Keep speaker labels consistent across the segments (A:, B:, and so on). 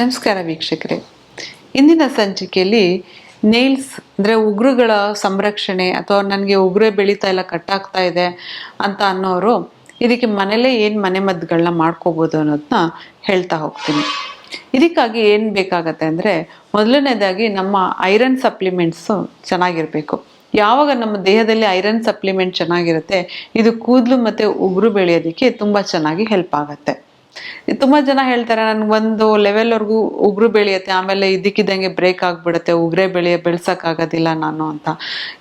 A: ನಮಸ್ಕಾರ ವೀಕ್ಷಕರೇ. ಇಂದಿನ ಸಂಚಿಕೆಯಲ್ಲಿ ನೇಲ್ಸ್ ಅಂದರೆ ಉಗುರುಗಳ ಸಂರಕ್ಷಣೆ ಅಥವಾ ನನಗೆ ಉಗುರೇ ಬೆಳೀತಾ ಇಲ್ಲ, ಕಟ್ಟಾಗ್ತಾ ಇದೆ ಅಂತ ಅನ್ನೋರು ಇದಕ್ಕೆ ಮನೇಲೇ ಏನು ಮನೆ ಮದ್ದುಗಳನ್ನ ಮಾಡ್ಕೋಬೋದು ಅನ್ನೋದನ್ನ ಹೇಳ್ತಾ ಹೋಗ್ತೀನಿ. ಇದಕ್ಕಾಗಿ ಏನು ಬೇಕಾಗತ್ತೆ ಅಂದರೆ ಮೊದಲನೇದಾಗಿ ನಮ್ಮ ಐರನ್ ಸಪ್ಲಿಮೆಂಟ್ಸು ಚೆನ್ನಾಗಿರಬೇಕು. ಯಾವಾಗ ನಮ್ಮ ದೇಹದಲ್ಲಿ ಐರನ್ ಸಪ್ಲಿಮೆಂಟ್ ಚೆನ್ನಾಗಿರುತ್ತೆ, ಇದು ಕೂದಲು ಮತ್ತು ಉಗುರು ಬೆಳೆಯೋದಕ್ಕೆ ತುಂಬ ಚೆನ್ನಾಗಿ ಹೆಲ್ಪ್ ಆಗುತ್ತೆ. ತುಂಬಾ ಜನ ಹೇಳ್ತಾರೆ, ನನ್ಗೆ ಒಂದು ಲೆವೆಲ್ವರೆಗೂ ಉಗುರು ಬೆಳೆಯುತ್ತೆ, ಆಮೇಲೆ ಇದಕ್ಕಿದ್ದಂಗೆ ಬ್ರೇಕ್ ಆಗ್ಬಿಡುತ್ತೆ, ಉಗುರೇ ಬೆಳೆಯ ಬೆಳ್ಸಕ್ಕಾಗೋದಿಲ್ಲ ನಾನು ಅಂತ.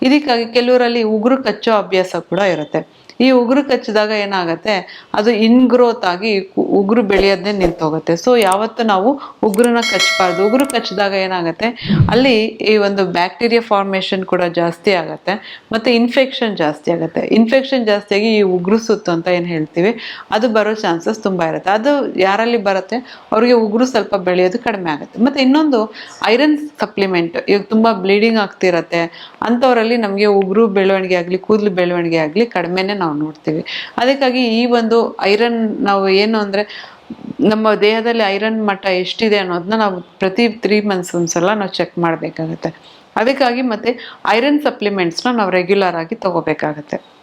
A: ಇದಕ್ಕಾಗಿ ಕೆಲವರಲ್ಲಿ ಉಗುರು ಕಚ್ಚೋ ಅಭ್ಯಾಸ ಕೂಡ ಇರುತ್ತೆ. ಈ ಉಗುರು ಕಚ್ಚಿದಾಗ ಏನಾಗುತ್ತೆ, ಅದು ಇನ್ಗ್ರೋತ್ ಆಗಿ ಕು- ಉಗುರು ಬೆಳೆಯೋದನ್ನೇ ನಿಂತೋಗುತ್ತೆ. ಸೊ ಯಾವತ್ತು ನಾವು ಉಗುರನ್ನ ಕಚ್ಚಬಾರ್ದು ಉಗುರು ಕಚ್ಚಿದಾಗ ಏನಾಗುತ್ತೆ, ಅಲ್ಲಿ ಈ ಒಂದು ಬ್ಯಾಕ್ಟೀರಿಯಾ ಫಾರ್ಮೇಷನ್ ಕೂಡ ಜಾಸ್ತಿ ಆಗುತ್ತೆ, ಮತ್ತೆ ಇನ್ಫೆಕ್ಷನ್ ಜಾಸ್ತಿ ಆಗುತ್ತೆ. ಇನ್ಫೆಕ್ಷನ್ ಜಾಸ್ತಿ ಆಗಿ ಈ ಉಗುರು ಸುತ್ತು ಅಂತ ಏನು ಹೇಳ್ತೀವಿ, ಅದು ಬರೋ ಚಾನ್ಸಸ್ ತುಂಬಾ ಇರುತ್ತೆ. ಅದು ಯಾರಲ್ಲಿ ಬರುತ್ತೆ? ಅವರಿಗೆ ಉಗುರು ಸ್ವಲ್ಪ ಬೆಳೆಯೋದು ಕಡಿಮೆ ಆಗುತ್ತೆ. ಮತ್ತೆ ಇನ್ನೊಂದು, ಐರನ್ ಸಪ್ಲಿಮೆಂಟ್. ಇವಾಗ ತುಂಬಾ ಬ್ಲೀಡಿಂಗ್ ಆಗ್ತಿರತ್ತೆ. ಅಂಥವರಲ್ಲಿ ನಮಗೆ ಉಗುರು ಬೆಳವಣಿಗೆ ಆಗಲಿ, ಕೂದಲು ಬೆಳವಣಿಗೆ ಆಗಲಿ ಕಡಿಮೆನೆ ನಾವು ನೋಡ್ತೀವಿ. ಅದಕ್ಕಾಗಿ ಈ ಒಂದು ಐರನ್ ನಾವು ಏನು ಅಂದ್ರೆ, ನಮ್ಮ ದೇಹದಲ್ಲಿ ಐರನ್ ಮಟ್ಟ ಎಷ್ಟಿದೆ ಅನ್ನೋದನ್ನ ನಾವು ಪ್ರತಿ ತ್ರೀ ಮಂತ್ಸ್ ಒಂದ್ಸಲ ನಾವು ಚೆಕ್ ಮಾಡಬೇಕಾಗತ್ತೆ. ಅದಕ್ಕಾಗಿ ಮತ್ತೆ ಐರನ್ ಸಪ್ಲಿಮೆಂಟ್ಸ್ನ ನಾವು ರೆಗ್ಯುಲರ್ ಆಗಿ ತಗೋಬೇಕಾಗತ್ತೆ.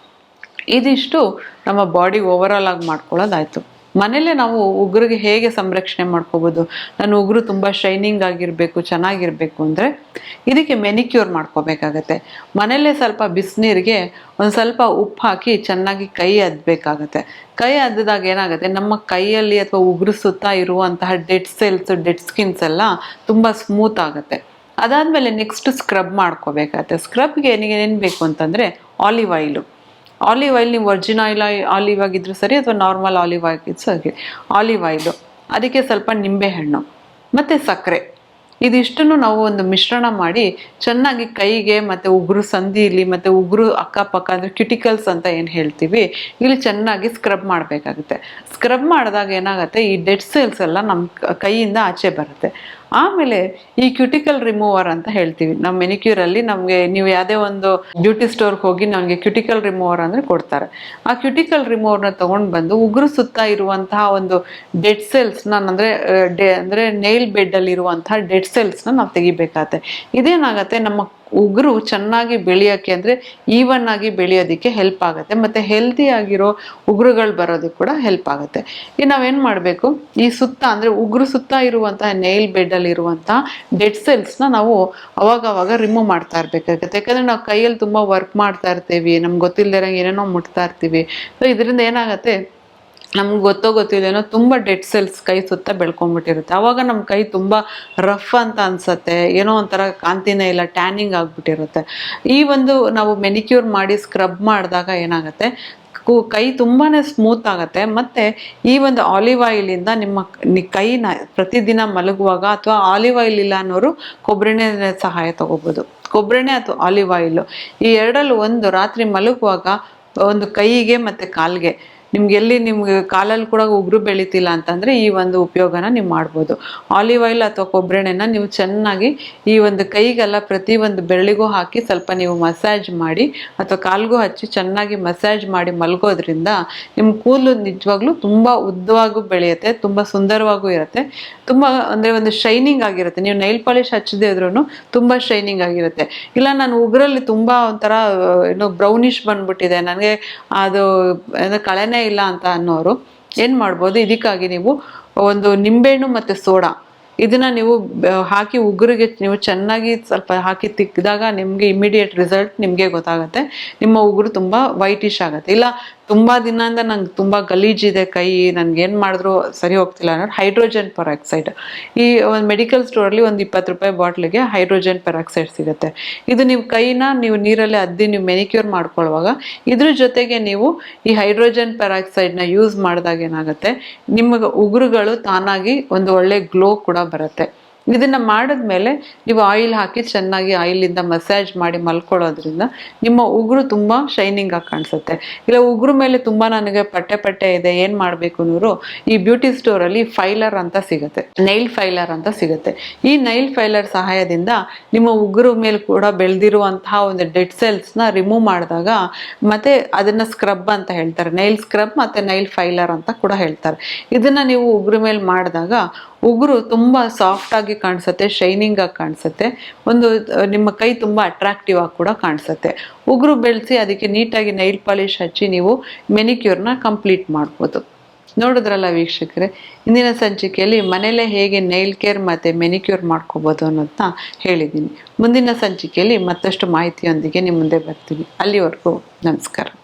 A: ಇದಿಷ್ಟು ನಮ್ಮ ಬಾಡಿ ಓವರಾಲ್ ಆಗಿ ಮಾಡ್ಕೊಳ್ಳೋದಾಯ್ತು. ಮನೇಲೆ ನಾವು ಉಗುರಿಗೆ ಹೇಗೆ ಸಂರಕ್ಷಣೆ ಮಾಡ್ಕೋಬೋದು? ನನ್ನ ಉಗುರು ತುಂಬ ಶೈನಿಂಗ್ ಆಗಿರಬೇಕು, ಚೆನ್ನಾಗಿರಬೇಕು ಅಂದರೆ ಇದಕ್ಕೆ ಮೆನಿಕ್ಯೂರ್ ಮಾಡ್ಕೋಬೇಕಾಗತ್ತೆ. ಮನೇಲೆ ಸ್ವಲ್ಪ ಬಿಸಿನೀರಿಗೆ ಒಂದು ಸ್ವಲ್ಪ ಉಪ್ಪು ಹಾಕಿ ಚೆನ್ನಾಗಿ ಕೈ ಅದ್ದಬೇಕಾಗತ್ತೆ ಕೈ ಅದ್ದಿದಾಗ ಏನಾಗುತ್ತೆ? ನಮ್ಮ ಕೈಯಲ್ಲಿ ಅಥವಾ ಉಗುರು ಸುತ್ತ ಇರುವಂತಹ ಡೆಡ್ ಸೆಲ್ಸ್ ಡೆಡ್ ಸ್ಕಿನ್ಸ್ ಎಲ್ಲ ತುಂಬ ಸ್ಮೂತ್ ಆಗುತ್ತೆ. ಅದಾದಮೇಲೆ ನೆಕ್ಸ್ಟ್ ಸ್ಕ್ರಬ್ ಮಾಡ್ಕೋಬೇಕಾಗತ್ತೆ. ಸ್ಕ್ರಬ್ಗೆ ಏನಿಗೆ ಏನು ಬೇಕು ಅಂತಂದರೆ ಆಲಿವ್ ಆಯಿಲು ಆಲಿವ್ ಆಯಿಲ್ ನೀವು ವರ್ಜಿನ್ ಆಯಿಲ್ ಆಲಿವ್ ಆಗಿದ್ರು ಸರಿ ಅಥವಾ ನಾರ್ಮಲ್ ಆಲಿವ್ ಆಗಿದ್ದು ಸರಿ. Olive oil. ಅದಕ್ಕೆ ಸ್ವಲ್ಪ ನಿಂಬೆಹಣ್ಣು ಮತ್ತು ಸಕ್ಕರೆ. ಇದಿಷ್ಟನ್ನು ನಾವು ಒಂದು ಮಿಶ್ರಣ ಮಾಡಿ ಚೆನ್ನಾಗಿ ಕೈಗೆ ಮತ್ತು ಉಗುರು ಸಂಧಿಲಿ ಮತ್ತು ಉಗುರು ಅಕ್ಕಪಕ್ಕ ಅಂದರೆ ಕ್ಯುಟಿಕಲ್ಸ್ ಅಂತ ಏನು ಹೇಳ್ತೀವಿ, ಇಲ್ಲಿ ಚೆನ್ನಾಗಿ ಸ್ಕ್ರಬ್ ಮಾಡಬೇಕಾಗುತ್ತೆ. ಸ್ಕ್ರಬ್ ಮಾಡಿದಾಗ ಏನಾಗುತ್ತೆ, ಈ ಡೆಡ್ ಸೆಲ್ಸ್ ಎಲ್ಲ ನಮ್ಮ ಕೈಯಿಂದ ಆಚೆ ಬರುತ್ತೆ. ಆಮೇಲೆ ಈ ಕ್ಯೂಟಿಕಲ್ ರಿಮೂವರ್ ಅಂತ ಹೇಳ್ತೀವಿ. ನಮ್ಮ ಮೆನಿಕ್ಯೂರಲ್ಲಿ ನಮಗೆ ನೀವು ಯಾವುದೇ ಒಂದು ಬ್ಯೂಟಿ ಸ್ಟೋರ್ಗೆ ಹೋಗಿ ನಮಗೆ ಕ್ಯೂಟಿಕಲ್ ರಿಮೂವರ್ ಅಂದ್ರೆ ಕೊಡ್ತಾರೆ. ಆ ಕ್ಯುಟಿಕಲ್ ರಿಮೂವರ್ನ ತೊಗೊಂಡು ಬಂದು ಉಗುರು ಸುತ್ತ ಇರುವಂತಹ ಒಂದು ಡೆಡ್ ಸೆಲ್ಸ್ ಸೆಲ್ಸ್ನ ಅಂದ್ರೆ ಅಂದರೆ ಬೆಡ್ ಅಲ್ಲಿ ಇರುವಂತಹ ಡೆಡ್ ಸೆಲ್ಸ್ನ ನಾವು ತೆಗಿಬೇಕಾಗತ್ತೆ. ಇದೇನಾಗತ್ತೆ? ನಮ್ಮ ಉಗುರು ಚೆನ್ನಾಗಿ ಬೆಳೆಯೋಕ್ಕೆ ಅಂದರೆ ಈವನ್ ಆಗಿ ಬೆಳೆಯೋದಕ್ಕೆ ಹೆಲ್ಪ್ ಆಗುತ್ತೆ. ಮತ್ತು ಹೆಲ್ದಿ ಆಗಿರೋ ಉಗುರುಗಳು ಬರೋದಕ್ಕೆ ಕೂಡ ಹೆಲ್ಪ್ ಆಗುತ್ತೆ. ಈಗ ನಾವೇನು ಮಾಡಬೇಕು? ಈ ಸುತ್ತ ಅಂದರೆ ಉಗುರು ಸುತ್ತ ಇರುವಂತಹ ನೈಲ್ ಬೆಡ್ಡಲ್ಲಿ ಇರುವಂಥ ಡೆಡ್ ಸೆಲ್ಸ್ನ ನಾವು ಅವಾಗವಾಗ ಅವಾಗ ರಿಮೂವ್ ಮಾಡ್ತಾ ಇರಬೇಕಾಗುತ್ತೆ. ಯಾಕಂದರೆ ನಾವು ಕೈಯಲ್ಲಿ ತುಂಬ ವರ್ಕ್ ಮಾಡ್ತಾ ಇರ್ತೀವಿ. ನಮ್ಗೆ ಗೊತ್ತಿಲ್ಲದೆ ಏನೇನೋ ಮುಟ್ತಾ ಇರ್ತೀವಿ. ಸೊ ಇದರಿಂದ ಏನಾಗುತ್ತೆ? ನಮ್ಗೆ ಗೊತ್ತೋ ಗೊತ್ತಿಲ್ಲೇನೋ ತುಂಬ ಡೆಡ್ ಸೆಲ್ಸ್ ಕೈ ಸುತ್ತ ಬೆಳ್ಕೊಂಡ್ಬಿಟ್ಟಿರುತ್ತೆ. ಆವಾಗ ನಮ್ಮ ಕೈ ತುಂಬ ರಫ್ ಅಂತ ಅನ್ಸತ್ತೆ. ಏನೋ ಒಂಥರ ಕಾಂತಿನೇ ಇಲ್ಲ ಟ್ಯಾನಿಂಗ್ ಆಗ್ಬಿಟ್ಟಿರುತ್ತೆ. ಈ ಒಂದು ನಾವು ಮೆನಿಕ್ಯೂರ್ ಮಾಡಿ ಸ್ಕ್ರಬ್ ಮಾಡಿದಾಗ ಏನಾಗುತ್ತೆ? ಕು- ತುಂಬಾ ಸ್ಮೂತ್ ಆಗುತ್ತೆ. ಮತ್ತೆ ಈ ಒಂದು ಆಲಿವ್ ಆಯಿಲಿಂದ ನಿಮ್ಮ ಕೈನ ಪ್ರತಿದಿನ ಮಲಗುವಾಗ ಅಥವಾ ಆಲಿವ್ ಆಯಿಲ್ ಇಲ್ಲ ಅನ್ನೋರು ಕೊಬ್ಬರಿನ ಸಹಾಯ ತಗೋಬೋದು. ಕೊಬ್ಬರಿನೇ ಅಥವಾ ಆಲಿವ್ ಆಯಿಲು ಈ ಎರಡರಲ್ಲಿ ಒಂದು ರಾತ್ರಿ ಮಲಗುವಾಗ ಒಂದು ಕೈಗೆ ಮತ್ತೆ ಕಾಲ್ಗೆ ನಿಮ್ಗೆ ಎಲ್ಲಿ ನಿಮ್ಗೆ ಕಾಲಲ್ಲಿ ಕೂಡ ಉಗುರು ಬೆಳೀತಿಲ್ಲ ಅಂತಂದ್ರೆ ಈ ಒಂದು ಉಪಯೋಗನ ನೀವು ಮಾಡ್ಬೋದು. ಆಲಿವ್ ಆಯಿಲ್ ಅಥವಾ ಕೊಬ್ಬರೆಣ್ಣೆನ ನೀವು ಚೆನ್ನಾಗಿ ಈ ಒಂದು ಕೈಗೆಲ್ಲ ಪ್ರತಿ ಒಂದು ಬೆಳ್ಳಿಗೂ ಹಾಕಿ ಸ್ವಲ್ಪ ನೀವು ಮಸಾಜ್ ಮಾಡಿ ಅಥವಾ ಕಾಲ್ಗೂ ಹಚ್ಚಿ ಚೆನ್ನಾಗಿ ಮಸಾಜ್ ಮಾಡಿ ಮಲ್ಗೋದ್ರಿಂದ ನಿಮ್ಮ ಕೂದಲು ನಿಜವಾಗ್ಲೂ ತುಂಬಾ ಉದ್ದವಾಗೂ ಬೆಳೆಯುತ್ತೆ, ತುಂಬಾ ಸುಂದರವಾಗೂ ಇರುತ್ತೆ. ತುಂಬಾ ಅಂದ್ರೆ ಒಂದು ಶೈನಿಂಗ್ ಆಗಿರುತ್ತೆ. ನೀವು ನೈಲ್ ಪಾಲಿಶ್ ಹಚ್ಚದೇ ಇದ್ರೂ ತುಂಬಾ ಶೈನಿಂಗ್ ಆಗಿರುತ್ತೆ. ಇಲ್ಲ, ನಾನು ಉಗ್ರಲ್ಲಿ ತುಂಬಾ ಒಂಥರ ಏನು ಬ್ರೌನಿಶ್ ಬಂದ್ಬಿಟ್ಟಿದೆ. ನನಗೆ ಅದು ಅಂದ್ರೆ ಇಲ್ಲ ಅಂತ ಅನ್ನೋರು ಏನ್ ಮಾಡ್ಬೋದು? ಇದಕ್ಕಾಗಿ ನೀವು ಒಂದು ನಿಂಬೆಹಣ್ಣು ಮತ್ತೆ ಸೋಡಾ ಇದನ್ನ ನೀವು ಹಾಕಿ ಉಗುರಿಗೆ ನೀವು ಚೆನ್ನಾಗಿ ಸ್ವಲ್ಪ ಹಾಕಿ ತಿಕ್ಕಿದಾಗ ನಿಮಗೆ ಇಮಿಡಿಯೇಟ್ ರಿಸಲ್ಟ್ ನಿಮಗೆ ಗೊತ್ತಾಗುತ್ತೆ. ನಿಮ್ಮ ಉಗುರು ತುಂಬಾ ವೈಟಿಶ್ ಆಗುತ್ತೆ. ಇಲ್ಲ ತುಂಬಾ ದಿನದಿಂದ ನಂಗೆ ತುಂಬಾ ಗಲೀಜಿದೆ ಕೈ, ನನ್ಗೆ ಏನ್ ಮಾಡಿದ್ರು ಸರಿ ಹೋಗ್ತಿಲ್ಲ ಅನ್ನೋದು ಹೈಡ್ರೋಜನ್ ಪೆರಾಕ್ಸೈಡ್. ಈ ಒಂದು ಮೆಡಿಕಲ್ ಸ್ಟೋರಲ್ಲಿ ಒಂದು ಇಪ್ಪತ್ತು ರೂಪಾಯಿ ಬಾಟ್ಲಿಗೆ ಹೈಡ್ರೋಜನ್ ಪೆರಾಕ್ಸೈಡ್ ಸಿಗುತ್ತೆ. ಇದು ನೀವು ಕೈನ ನೀವು ನೀರಲ್ಲಿ ಅದ್ದಿ ನೀವು ಮೆನಿಕ್ಯೂರ್ ಮಾಡ್ಕೊಳ್ಳುವಾಗ ಇದ್ರ ಜೊತೆಗೆ ನೀವು ಈ ಹೈಡ್ರೋಜನ್ ಪೆರಾಕ್ಸೈಡ್ನ ಯೂಸ್ ಮಾಡಿದಾಗ ಏನಾಗುತ್ತೆ? ನಿಮಗೆ ಉಗುರುಗಳು ತಾನಾಗಿ ಒಂದು ಒಳ್ಳೆ ಗ್ಲೋ ಕೂಡ ಬರುತ್ತೆ. ಇದನ್ನ ಮಾಡಿದ್ಮೇಲೆ ನೀವು ಆಯಿಲ್ ಹಾಕಿ ಚೆನ್ನಾಗಿ ಆಯಿಲಿಂದ ಮಸಾಜ್ ಮಾಡಿ ಮಲ್ಕೊಳ್ಳೋದ್ರಿಂದ ನಿಮ್ಮ ಉಗುರು ತುಂಬ ಶೈನಿಂಗ್ ಆಗಿ ಕಾಣಿಸುತ್ತೆ. ಇಲ್ಲ, ಉಗುರು ಮೇಲೆ ತುಂಬ ನನಗೆ ಪಟ್ಟೆ ಪಟ್ಟೆ ಇದೆ, ಏನು ಮಾಡಬೇಕು ಅನ್ನೋರು ಈ ಬ್ಯೂಟಿ ಸ್ಟೋರಲ್ಲಿ ಫೈಲರ್ ಅಂತ ಸಿಗುತ್ತೆ. ನೈಲ್ ಫೈಲರ್ ಅಂತ ಸಿಗುತ್ತೆ. ಈ ನೈಲ್ ಫೈಲರ್ ಸಹಾಯದಿಂದ ನಿಮ್ಮ ಉಗುರು ಮೇಲೆ ಕೂಡ ಬೆಳೆದಿರುವಂತಹ ಒಂದು ಡೆಡ್ ಸೆಲ್ಸ್ನ ರಿಮೂವ್ ಮಾಡಿದಾಗ ಮತ್ತೆ ಅದನ್ನ ಸ್ಕ್ರಬ್ ಅಂತ ಹೇಳ್ತಾರೆ. ನೈಲ್ ಸ್ಕ್ರಬ್ ಮತ್ತು ನೈಲ್ ಫೈಲರ್ ಅಂತ ಕೂಡ ಹೇಳ್ತಾರೆ. ಇದನ್ನ ನೀವು ಉಗುರು ಮೇಲೆ ಮಾಡಿದಾಗ ಉಗುರು ತುಂಬ ಸಾಫ್ಟ್ ಆಗಿ ಕಾಣಿಸುತ್ತೆ ಶೈನಿಂಗ್ ಆಗಿ ಕಾಣಿಸುತ್ತೆ. ಒಂದು ನಿಮ್ಮ ಕೈ ತುಂಬ ಅಟ್ರಾಕ್ಟಿವ್ ಆಗಿ ಕೂಡ ಕಾಣಿಸುತ್ತೆ. ಉಗುರು ಬೆಳೆಸಿ ಅದಕ್ಕೆ ನೀಟಾಗಿ ನೈಲ್ ಪಾಲಿಶ್ ಹಚ್ಚಿ ನೀವು ಮೆನಿಕ್ಯೂರ್ನ ಕಂಪ್ಲೀಟ್ ಮಾಡ್ಬೋದು. ನೋಡಿದ್ರಲ್ಲ ವೀಕ್ಷಕರೇ, ಇಂದಿನ ಸಂಚಿಕೆಯಲ್ಲಿ ಮನೇಲೇ ಹೇಗೆ ನೈಲ್ ಕೇರ್ ಮತ್ತು ಮೆನಿಕ್ಯೂರ್ ಮಾಡ್ಕೋಬೋದು ಅನ್ನೋದನ್ನ ಹೇಳಿದ್ದೀನಿ. ಮುಂದಿನ ಸಂಚಿಕೆಯಲ್ಲಿ ಮತ್ತಷ್ಟು ಮಾಹಿತಿಯೊಂದಿಗೆ ನಿಮ್ಮ ಮುಂದೆ ಬರ್ತೀನಿ. ಅಲ್ಲಿವರೆಗೂ ನಮಸ್ಕಾರ.